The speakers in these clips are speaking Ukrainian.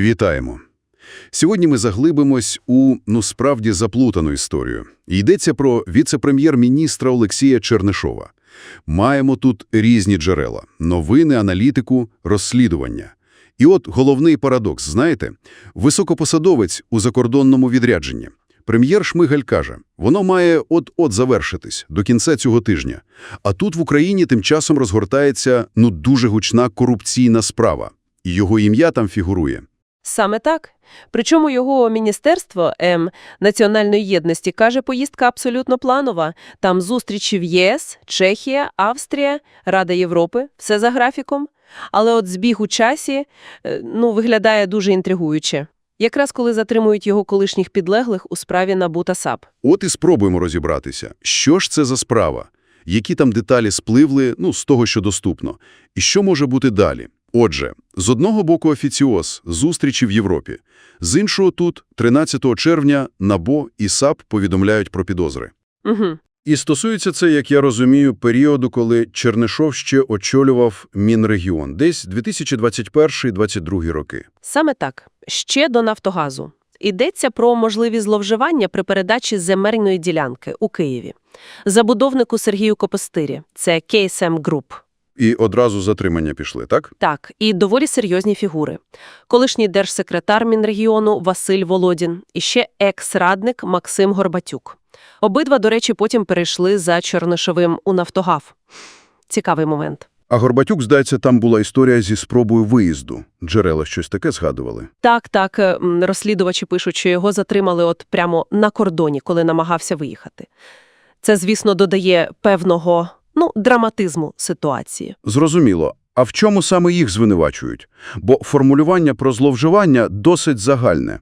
Вітаємо. Сьогодні ми заглибимось у, ну, справді заплутану історію. Йдеться про віце-прем'єр-міністра Олексія Чернишова. Маємо тут різні джерела – новини, аналітику, розслідування. І от головний парадокс, знаєте? Високопосадовець у закордонному відрядженні. Прем'єр Шмигаль каже, воно має от-от завершитись до кінця цього тижня. А тут в Україні тим часом розгортається, ну, дуже гучна корупційна справа. І його ім'я там фігурує. Саме так. Причому його міністерство М національної єдності каже, поїздка абсолютно планова. Там зустрічі в ЄС, Чехія, Австрія, Рада Європи, все за графіком. Але от збіг у часі, е, ну, виглядає дуже інтригуюче. Якраз коли затримують його колишніх підлеглих у справі НАБУ та САП. От і спробуємо розібратися, що ж це за справа, які там деталі спливли, ну, з того, що доступно, і що може бути далі. Отже, з одного боку офіціоз, зустрічі в Європі, з іншого тут, 13 червня, НАБО і САП повідомляють про підозри. Угу. І стосується це, як я розумію, періоду, коли Чернишов ще очолював Мінрегіон, десь 2021-2022 роки. Саме так. Ще до «Нафтогазу». Йдеться про можливі зловживання при передачі земельної ділянки у Києві. Забудовнику Сергію Копостирі. Це KSM Group. І одразу затримання пішли, так? Так, і доволі серйозні фігури. Колишній держсекретар Мінрегіону Василь Володін і ще екс-радник Максим Горбатюк. Обидва, до речі, потім перейшли за Чорнишовим у «Нафтогав». Цікавий момент. А Горбатюк, здається, там була історія зі спробою виїзду. Джерела щось таке згадували. Так, так, е, розслідувачі пишуть, що його затримали от прямо на кордоні, коли намагався виїхати. Це, звісно, додає певного, ну, драматизму ситуації. Зрозуміло. А в чому саме їх звинувачують? Бо формулювання про зловживання досить загальне.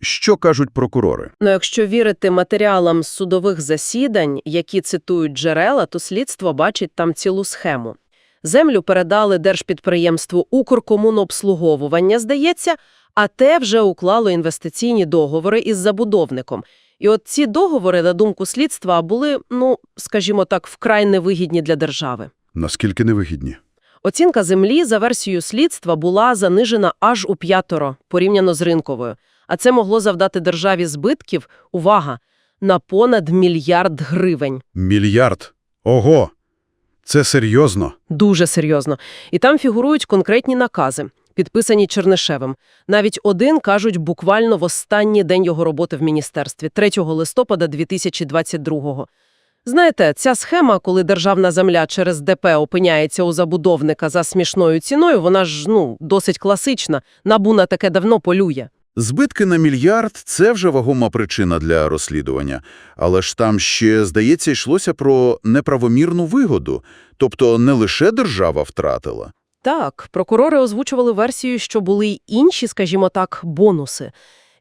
Що кажуть прокурори? Ну, якщо вірити матеріалам з судових засідань, які цитують джерела, то слідство бачить там цілу схему. Землю передали держпідприємству «Укркомунобслуговування», здається, а те вже уклало інвестиційні договори із забудовником. І от ці договори, на думку слідства, були, ну, скажімо так, вкрай невигідні для держави. Наскільки невигідні? Оцінка землі за версією слідства була занижена аж у п'ятеро, порівняно з ринковою. А це могло завдати державі збитків, увага, на понад мільярд гривень. Мільярд. Ого! Це серйозно? Дуже серйозно. І там фігурують конкретні накази, підписані Чернишевим. Навіть один, кажуть, буквально в останній день його роботи в міністерстві, 3 листопада 2022-го. Знаєте, ця схема, коли державна земля через ДП опиняється у забудовника за смішною ціною, вона ж, ну, досить класична. Набу на таке давно полює. Збитки на мільярд – це вже вагома причина для розслідування. Але ж там ще, здається, йшлося про неправомірну вигоду. Тобто не лише держава втратила. Так, прокурори озвучували версію, що були й інші, скажімо так, бонуси.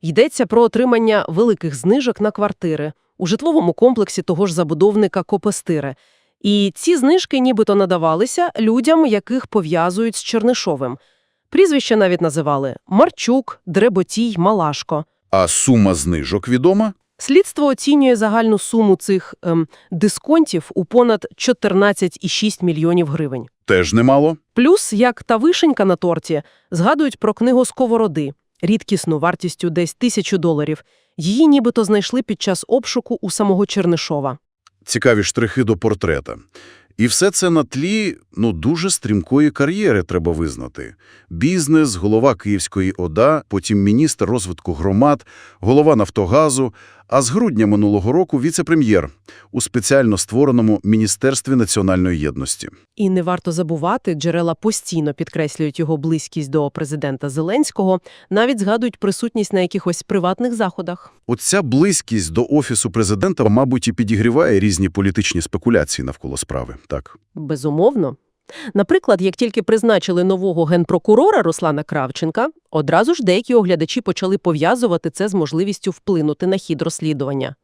Йдеться про отримання великих знижок на квартири у житловому комплексі того ж забудовника Копестире. І ці знижки нібито надавалися людям, яких пов'язують з Чернишовим. Прізвища навіть називали Марчук, Дреботій, Малашко. А сума знижок відома? Слідство оцінює загальну суму цих ем, дисконтів у понад 14,6 мільйонів гривень. Теж немало. Плюс, як та вишенька на торті, згадують про книгу «Сковороди», рідкісну вартістю десь тисячу доларів. Її нібито знайшли під час обшуку у самого Чернишова. Цікаві штрихи до портрета. І все це на тлі, ну, дуже стрімкої кар'єри, треба визнати. Бізнес, голова Київської ОДА, потім міністр розвитку громад, голова «Нафтогазу», а з грудня минулого року віце-прем'єр у спеціально створеному Міністерстві національної єдності. І не варто забувати, джерела постійно підкреслюють його близькість до президента Зеленського, навіть згадують присутність на якихось приватних заходах. Оця близькість до Офісу президента, мабуть, і підігріває різні політичні спекуляції навколо справи. Так. Безумовно. Наприклад, як тільки призначили нового генпрокурора Руслана Кравченка, одразу ж деякі оглядачі почали пов'язувати це з можливістю вплинути на хід розслідування.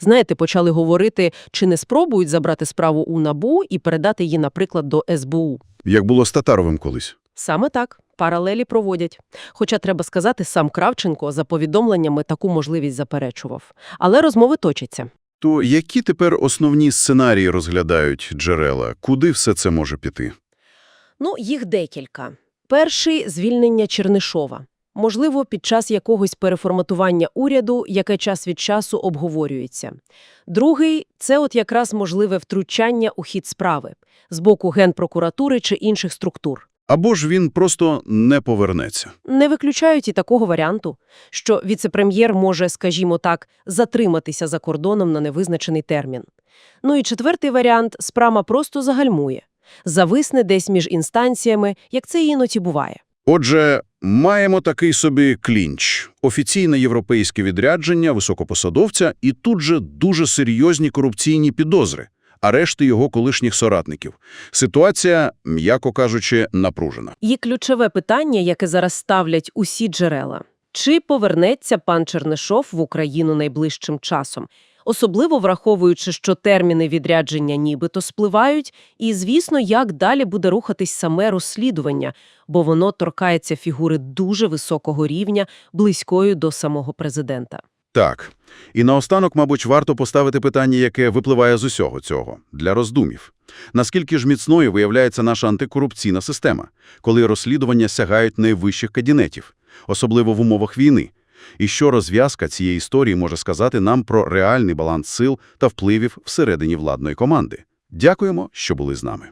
Знаєте, почали говорити, чи не спробують забрати справу у НАБУ і передати її, наприклад, до СБУ. Як було з Татаровим колись. Саме так, паралелі проводять. Хоча, треба сказати, сам Кравченко за повідомленнями таку можливість заперечував. Але розмови точаться. То які тепер основні сценарії розглядають джерела? Куди все це може піти? Ну, їх декілька. Перший – звільнення Чернишова. Можливо, під час якогось переформатування уряду, яке час від часу обговорюється. Другий – це от якраз можливе втручання у хід справи з боку Генпрокуратури чи інших структур. Або ж він просто не повернеться. Не виключають і такого варіанту, що віцепрем'єр може, скажімо так, затриматися за кордоном на невизначений термін. Ну і четвертий варіант – справа просто загальмує. Зависне десь між інстанціями, як це іноді буває. Отже, маємо такий собі клінч. Офіційне європейське відрядження високопосадовця і тут же дуже серйозні корупційні підозри, арешти його колишніх соратників. Ситуація, м'яко кажучи, напружена. І ключове питання, яке зараз ставлять усі джерела. Чи повернеться пан Чернишов в Україну найближчим часом? Особливо враховуючи, що терміни відрядження нібито спливають, і, звісно, як далі буде рухатись саме розслідування, бо воно торкається фігури дуже високого рівня, близької до самого президента. Так. І наостанок, мабуть, варто поставити питання, яке випливає з усього цього, для роздумів. Наскільки ж міцною виявляється наша антикорупційна система, коли розслідування сягають найвищих кабінетів, особливо в умовах війни? І що розв'язка цієї історії може сказати нам про реальний баланс сил та впливів всередині владної команди? Дякуємо, що були з нами.